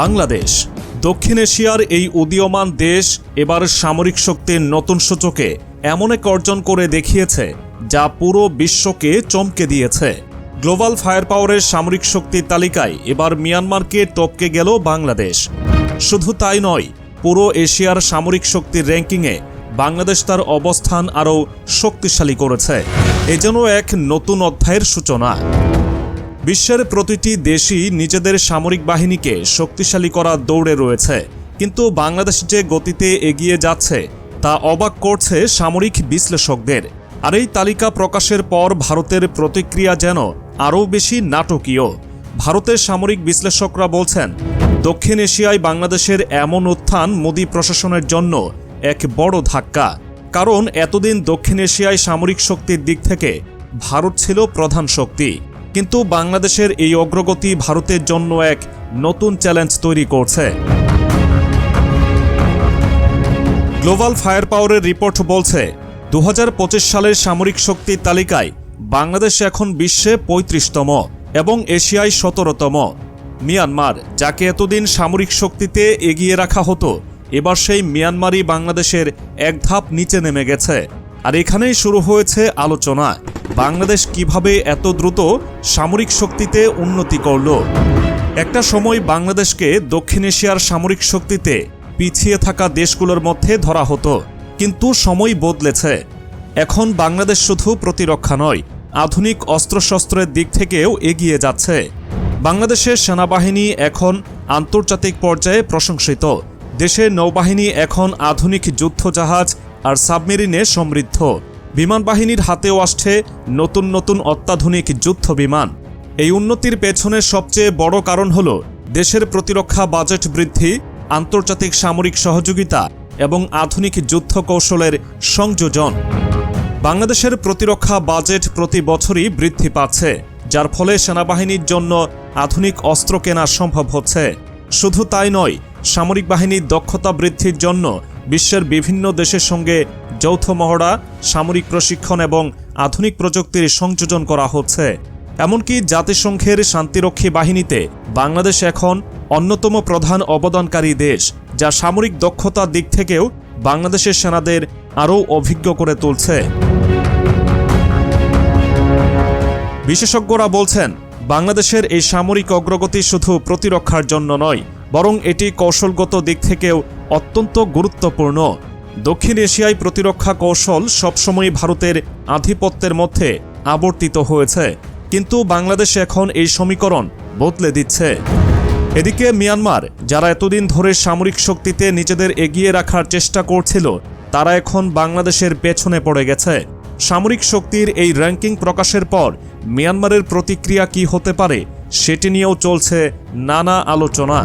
বাংলাদেশ। দক্ষিণ এশিয়ার এই উদীয়মান দেশ এবার সামরিক শক্তির নতুন সূচকে এমন এক অর্জন করে দেখিয়েছে, যা পুরো বিশ্বকে চমকে দিয়েছে। গ্লোবাল ফায়ার পাওয়ারের সামরিক শক্তির তালিকায় এবার মিয়ানমারকে টপকে গেল বাংলাদেশ। শুধু তাই নয়, পুরো এশিয়ার সামরিক শক্তির র্যাঙ্কিংয়ে বাংলাদেশ তার অবস্থান আরও শক্তিশালী করেছে। এ এক নতুন অধ্যায়ের সূচনা। বিশ্বের প্রতিটি দেশই নিজেদের সামরিক বাহিনীকে শক্তিশালী করার দৌড়ে রয়েছে। কিন্তু বাংলাদেশ যে গতিতে এগিয়ে যাচ্ছে, তা অবাক করছে সামরিক বিশ্লেষকদের। আর এই তালিকা প্রকাশের পর ভারতের প্রতিক্রিয়া যেন আরও বেশি নাটকীয়। ভারতের সামরিক বিশ্লেষকরা বলছেন, দক্ষিণ এশিয়ায় বাংলাদেশের এমন উত্থান মোদী প্রশাসনের জন্য এক বড় ধাক্কা। কারণ এতদিন দক্ষিণ এশিয়ায় সামরিক শক্তির দিক থেকে ভারত ছিল প্রধান শক্তি। কিন্তু বাংলাদেশের এই অগ্রগতি ভারতের জন্য এক নতুন চ্যালেঞ্জ তৈরি করছে। গ্লোবাল ফায়ার পাওয়ারের রিপোর্ট বলছে দু হাজার পঁচিশ সালের সামরিক শক্তির তালিকায় বাংলাদেশ এখন বিশ্বে পঁয়ত্রিশতম এবং এশিয়ায় সতেরোতম। মিয়ানমার, যাকে এতদিন সামরিক শক্তিতে এগিয়ে রাখা হতো, এবার সেই মিয়ানমারই বাংলাদেশের এক ধাপ নিচে নেমে গেছে। আর এখানেই শুরু হয়েছে আলোচনা বাংলাদেশ কীভাবে এত দ্রুত সামরিক শক্তিতে উন্নতি করল? একটা সময় বাংলাদেশকে দক্ষিণ এশিয়ার সামরিক শক্তিতে পিছিয়ে থাকা দেশগুলোর মধ্যে ধরা হতো, কিন্তু সময় বদলেছে। এখন বাংলাদেশ শুধু প্রতিরক্ষা নয়, আধুনিক অস্ত্রশস্ত্রের দিক থেকেও এগিয়ে যাচ্ছে। বাংলাদেশের সেনাবাহিনী এখন আন্তর্জাতিক পর্যায়ে প্রশংসিত। দেশের নৌবাহিনী এখন আধুনিক যুদ্ধজাহাজ আর সাবমেরিনে সমৃদ্ধ। বিমান বাহিনীর হাতেও আসছে নতুন নতুন অত্যাধুনিক যুদ্ধ বিমান এই উন্নতির পেছনে সবচেয়ে বড় কারণ হল দেশের প্রতিরক্ষা বাজেট বৃদ্ধি, আন্তর্জাতিক সামরিক সহযোগিতা এবং আধুনিক যুদ্ধ কৌশলের সংযোজন। বাংলাদেশের প্রতিরক্ষা বাজেট প্রতি বছরই বৃদ্ধি পাচ্ছে, যার ফলে সেনাবাহিনীর জন্য আধুনিক অস্ত্র কেনা সম্ভব হচ্ছে। শুধু তাই নয়, সামরিক বাহিনীর দক্ষতা বৃদ্ধির জন্য বিশ্বের বিভিন্ন দেশের সঙ্গে যৌথ মহড়া, সামরিক প্রশিক্ষণ এবং আধুনিক প্রযুক্তির সংযোজন করা হচ্ছে। এমনকি জাতিসংঘের শান্তিরক্ষী বাহিনীতে বাংলাদেশ এখন অন্যতম প্রধান অবদানকারী দেশ, যা সামরিক দক্ষতার দিক থেকেও বাংলাদেশের সেনাদের আরও অভিজ্ঞ করে তুলছে। বিশেষজ্ঞরা বলছেন, বাংলাদেশের এই সামরিক অগ্রগতি শুধু প্রতিরক্ষার জন্য নয় বরং এটি কৌশলগত দিক থেকেও অত্যন্ত গুরুত্বপূর্ণ। দক্ষিণ এশিয়ায় প্রতিরক্ষা কৌশল সবসময় ভারতের আধিপত্যের মধ্যে আবর্তিত হয়েছে, কিন্তু বাংলাদেশ এখন এই সমীকরণ বদলে দিচ্ছে। এদিকে মিয়ানমার, যারা এতদিন ধরে সামরিক শক্তিতে নিজেদের এগিয়ে রাখার চেষ্টা করছিল, তারা এখন বাংলাদেশের পেছনে পড়ে গেছে। সামরিক শক্তির এই র্যাঙ্কিং প্রকাশের পর মিয়ানমারের প্রতিক্রিয়া কি হতে পারে, সেটি নিয়েও চলছে নানা আলোচনা।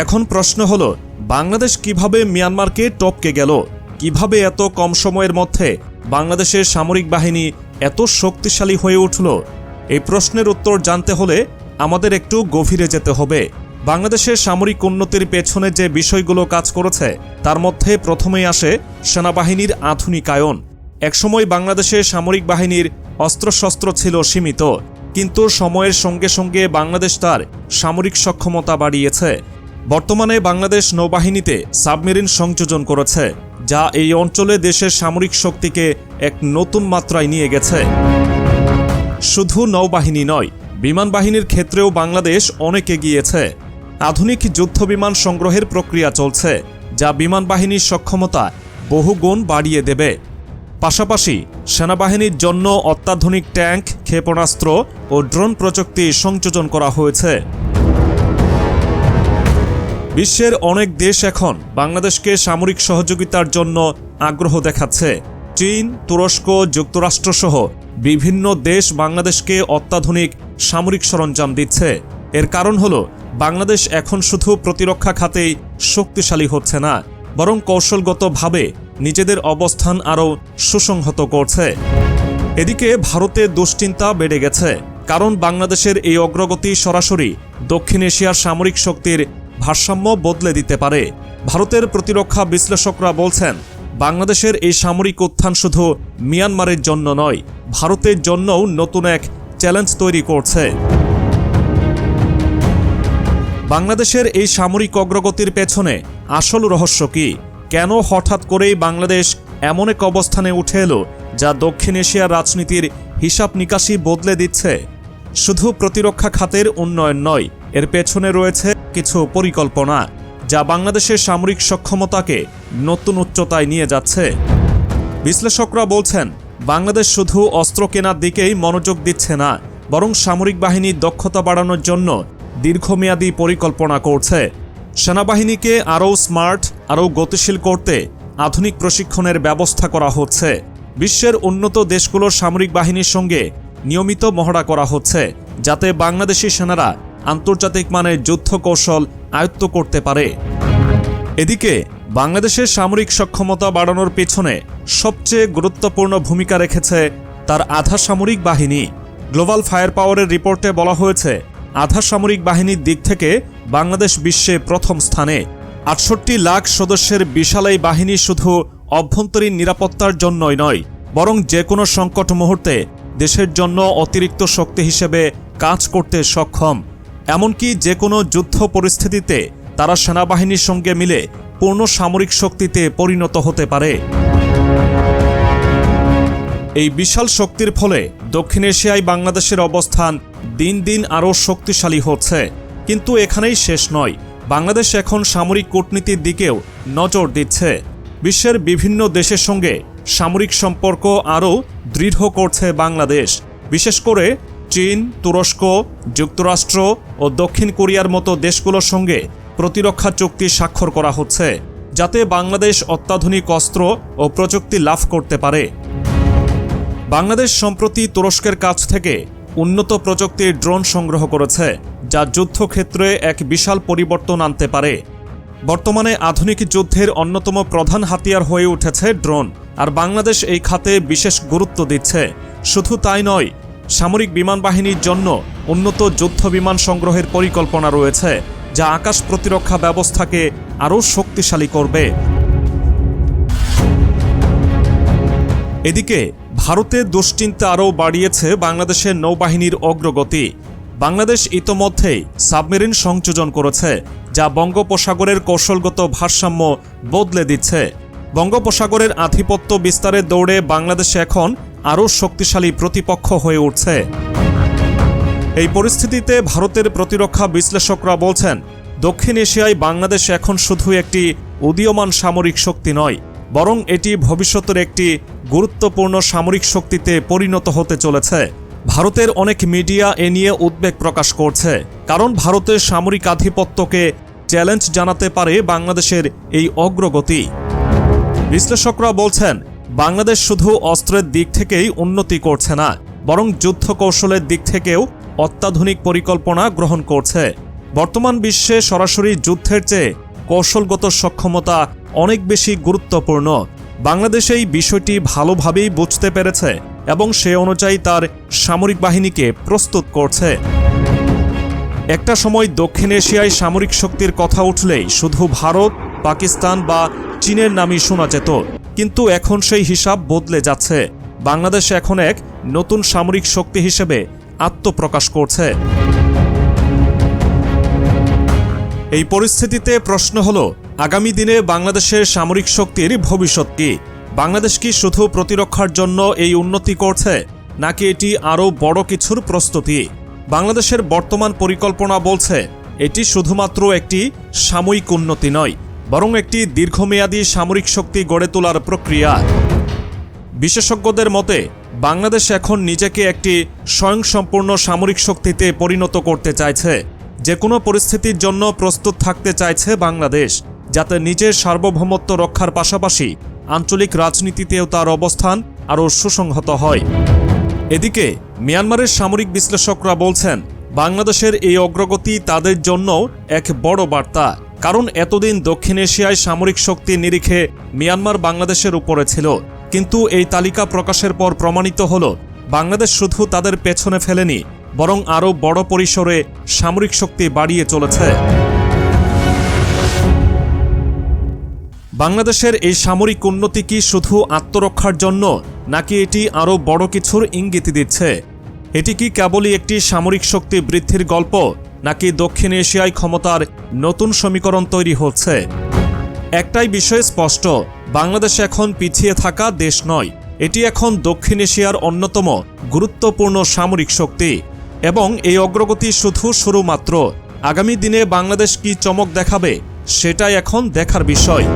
এখন প্রশ্ন হলো, বাংলাদেশ কীভাবে মিয়ানমারকে টপকে গেল? কীভাবে এত কম সময়ের মধ্যে বাংলাদেশের সামরিক বাহিনী এত শক্তিশালী হয়ে উঠল? এই প্রশ্নের উত্তর জানতে হলে আমাদের একটু গভীরে যেতে হবে। বাংলাদেশের সামরিক উন্নতির পেছনে যে বিষয়গুলো কাজ করেছে, তার মধ্যে প্রথমেই আসে সেনাবাহিনীর আধুনিকায়ন। একসময় বাংলাদেশের সামরিক বাহিনীর অস্ত্রশস্ত্র ছিল সীমিত, কিন্তু সময়ের সঙ্গে সঙ্গে বাংলাদেশ তার সামরিক সক্ষমতা বাড়িয়েছে। বর্তমানে বাংলাদেশ নৌবাহিনীতে সাবমেরিন সংযোজন করেছে, যা এই অঞ্চলে দেশের সামরিক শক্তিকে এক নতুন মাত্রায় নিয়ে গেছে। শুধু নৌবাহিনী নয়, বিমান বাহিনীর ক্ষেত্রেও বাংলাদেশ অনেক এগিয়েছে। আধুনিক যুদ্ধবিমান সংগ্রহের প্রক্রিয়া চলছে, যা বিমান বাহিনীর সক্ষমতা বহুগুণ বাড়িয়ে দেবে। পাশাপাশি, সেনাবাহিনীর জন্য অত্যাধুনিক ট্যাঙ্ক, ক্ষেপণাস্ত্র ও ড্রোন প্রযুক্তি সংযোজন করা হয়েছে। বিশ্বের অনেক দেশ এখন বাংলাদেশকে সামরিক সহযোগিতার জন্য আগ্রহ দেখাচ্ছে। চীন, তুরস্ক, যুক্তরাষ্ট্রসহ বিভিন্ন দেশ বাংলাদেশকে অত্যাধুনিক সামরিক সরঞ্জাম দিচ্ছে। এর কারণ হল, বাংলাদেশ এখন শুধু প্রতিরক্ষা খাতেই শক্তিশালী হচ্ছে না, বরং কৌশলগতভাবে নিজেদের অবস্থান আরও সুসংহত করছে। এদিকে ভারতের দুশ্চিন্তা বেড়ে গেছে, কারণ বাংলাদেশের এই অগ্রগতি সরাসরি দক্ষিণ এশিয়ার সামরিক শক্তির ভারসাম্য বদলে দিতে পারে। ভারতের প্রতিরক্ষা বিশ্লেষকরা বলছেন, বাংলাদেশের এই সামরিক উত্থান শুধু মিয়ানমারের জন্য নয়, ভারতের জন্যও নতুন এক চ্যালেঞ্জ তৈরি করছে। বাংলাদেশের এই সামরিক অগ্রগতির পেছনে আসল রহস্য কি? কেন হঠাৎ করেই বাংলাদেশ এমন এক অবস্থানে উঠে এলো যা দক্ষিণ এশিয়ার রাজনীতির হিসাব নিকাশি বদলে দিচ্ছে? শুধু প্রতিরক্ষা খাতের উন্নয়ন নয় এর পেছনে রয়েছে কিছু পরিকল্পনা, যা বাংলাদেশের সামরিক সক্ষমতাকে নতুন উচ্চতায় নিয়ে যাচ্ছে। বিশ্লেষকরা বলছেন, বাংলাদেশ শুধু অস্ত্র কেনার দিকেই মনোযোগ দিচ্ছে না, বরং সামরিক বাহিনীর দক্ষতা বাড়ানোর জন্য দীর্ঘমেয়াদী পরিকল্পনা করছে। সেনাবাহিনীকে আরও স্মার্ট, আরও গতিশীল করতে আধুনিক প্রশিক্ষণের ব্যবস্থা করা হচ্ছে। বিশ্বের উন্নত দেশগুলোর সামরিক বাহিনীর সঙ্গে নিয়মিত মহড়া করা হচ্ছে, যাতে বাংলাদেশি সেনারা আন্তর্জাতিক মানের যুদ্ধ কৌশল আয়ত্ত করতে পারে। এদিকে, বাংলাদেশের সামরিক সক্ষমতা বাড়ানোর পেছনে সবচেয়ে গুরুত্বপূর্ণ ভূমিকা রেখেছে তার আধা সামরিক বাহিনী। গ্লোবাল ফায়ার পাওয়ারের রিপোর্টে বলা হয়েছে, আধা সামরিক বাহিনীর দিক থেকে বাংলাদেশ বিশ্বে প্রথম স্থানে। আটষট্টি লাখ সদস্যের বিশাল এই বাহিনী শুধু অভ্যন্তরীণ নিরাপত্তার জন্যই নয়, বরং যে কোনো সংকট মুহূর্তে দেশের জন্য অতিরিক্ত শক্তি হিসেবে কাজ করতে সক্ষম। এমনকি যে কোনো যুদ্ধ পরিস্থিতিতে তারা সেনাবাহিনীর সঙ্গে মিলে পূর্ণ সামরিক শক্তিতে পরিণত হতে পারে। এই বিশাল শক্তির ফলে দক্ষিণ এশিয়ায় বাংলাদেশের অবস্থান দিন দিন আরও শক্তিশালী হচ্ছে। কিন্তু এখানেই শেষ নয়। বাংলাদেশ এখন সামরিক কূটনীতির দিকেও নজর দিচ্ছে। বিশ্বের বিভিন্ন দেশের সঙ্গে সামরিক সম্পর্ক আরও দৃঢ় করছে বাংলাদেশ। বিশেষ করে চীন, তুরস্ক, যুক্তরাষ্ট্র ও দক্ষিণ কোরিয়ার মতো দেশগুলোর সঙ্গে প্রতিরক্ষা চুক্তি স্বাক্ষর করা হচ্ছে, যাতে বাংলাদেশ অত্যাধুনিক অস্ত্র ও প্রযুক্তি লাভ করতে পারে। বাংলাদেশ সম্প্রতি তুরস্কের কাছ থেকে উন্নত প্রযুক্তির ড্রোন সংগ্রহ করেছে, যা যুদ্ধক্ষেত্রে এক বিশাল পরিবর্তন আনতে পারে। বর্তমানে আধুনিক যুদ্ধের অন্যতম প্রধান হাতিয়ার হয়ে উঠেছে ড্রোন, আর বাংলাদেশ এই খাতে বিশেষ গুরুত্ব দিচ্ছে। শুধু তাই নয় সামরিক বিমান বাহিনীর জন্য উন্নত যুদ্ধ বিমান সংগ্রহের পরিকল্পনা রয়েছে, যা আকাশ প্রতিরক্ষা ব্যবস্থাকে আরও শক্তিশালী করবে। এদিকে ভারতের দুশ্চিন্তা আরও বাড়িয়েছে বাংলাদেশের নৌবাহিনীর অগ্রগতি। বাংলাদেশ ইতোমধ্যেই সাবমেরিন সংযোজন করেছে, যা বঙ্গোপসাগরের কৌশলগত ভারসাম্য বদলে দিচ্ছে। বঙ্গোপসাগরের আধিপত্য বিস্তারের দৌড়ে বাংলাদেশ এখন আরও শক্তিশালী প্রতিপক্ষ হয়ে উঠছে। এই পরিস্থিতিতে ভারতের প্রতিরক্ষা বিশ্লেষকরা বলছেন, দক্ষিণ এশিয়ায় বাংলাদেশ এখন শুধু একটি উদীয়মান সামরিক শক্তি নয়, বরং এটি ভবিষ্যতের একটি গুরুত্বপূর্ণ সামরিক শক্তিতে পরিণত হতে চলেছে। ভারতের অনেক মিডিয়া এ নিয়ে উদ্বেগ প্রকাশ করছে, কারণ ভারতের সামরিক আধিপত্যকে চ্যালেঞ্জ জানাতে পারে বাংলাদেশের এই অগ্রগতি। বিশ্লেষকরা বলছেন বাংলাদেশ শুধু অস্ত্রের দিক থেকেই উন্নতি করছে না, বরং যুদ্ধ কৌশলের দিক থেকেও অত্যাধুনিক পরিকল্পনা গ্রহণ করছে। বর্তমান বিশ্বে সরাসরি যুদ্ধের চেয়ে কৌশলগত সক্ষমতা অনেক বেশি গুরুত্বপূর্ণ। বাংলাদেশ এই বিষয়টি ভালোভাবেই বুঝতে পেরেছে এবং সে অনুযায়ী তার সামরিক বাহিনীকে প্রস্তুত করছে। একটা সময় দক্ষিণ এশিয়ায় সামরিক শক্তির কথা উঠলেই শুধু ভারত, পাকিস্তান বা চীনের নামই শোনা যেত। কিন্তু এখন সেই হিসাব বদলে যাচ্ছে। বাংলাদেশ এখন এক নতুন সামরিক শক্তি হিসেবে আত্মপ্রকাশ করছে। এই পরিস্থিতিতে প্রশ্ন হল, আগামী দিনে বাংলাদেশের সামরিক শক্তির ভবিষ্যৎ কি? বাংলাদেশ কি শুধু প্রতিরক্ষার জন্য এই উন্নতি করছে, নাকি এটি আরও বড় কিছুর প্রস্তুতি? বাংলাদেশের বর্তমান পরিকল্পনা বলছে, এটি শুধুমাত্র একটি সাময়িক উন্নতি নয় বরং একটি দীর্ঘমেয়াদী সামরিক শক্তি গড়ে তোলার প্রক্রিয়া। বিশেষজ্ঞদের মতে, বাংলাদেশ এখন নিজেকে একটি স্বয়ংসম্পূর্ণ সামরিক শক্তিতে পরিণত করতে চাইছে। যে কোনো পরিস্থিতির জন্য প্রস্তুত থাকতে চাইছে বাংলাদেশ, যাতে নিজের সার্বভৌমত্ব রক্ষার পাশাপাশি আঞ্চলিক রাজনীতিতেও তার অবস্থান আরও সুসংহত হয়। এদিকে, মিয়ানমারের সামরিক বিশ্লেষকরা বলছেন, বাংলাদেশের এই অগ্রগতি তাদের জন্য এক বড় বার্তা। কারণ এতদিন দক্ষিণ এশিয়ায় সামরিক শক্তি নিরিখে মিয়ানমার বাংলাদেশের উপরে ছিল। কিন্তু এই তালিকা প্রকাশের পর প্রমাণিত হল, বাংলাদেশ শুধু তাদের পেছনে ফেলেনি, বরং আরও বড় পরিসরে সামরিক শক্তি বাড়িয়ে চলেছে। বাংলাদেশের এই সামরিক উন্নতি কি শুধু আত্মরক্ষার জন্য, নাকি এটি আরও বড় কিছুর ইঙ্গিত দিচ্ছে? এটি কি কেবলই একটি সামরিক শক্তি বৃদ্ধির গল্প নাকি দক্ষিণ এশিয়ায় ক্ষমতার নতুন সমীকরণ তৈরি হচ্ছে? একটাই বিষয় স্পষ্ট, বাংলাদেশ এখন পিছিয়ে থাকা দেশ নয়। এটি এখন দক্ষিণ এশিয়ার অন্যতম গুরুত্বপূর্ণ সামরিক শক্তি। এবং এই অগ্রগতি শুধু শুরু মাত্র আগামী দিনে বাংলাদেশ কি চমক দেখাবে, সেটাই এখন দেখার বিষয়।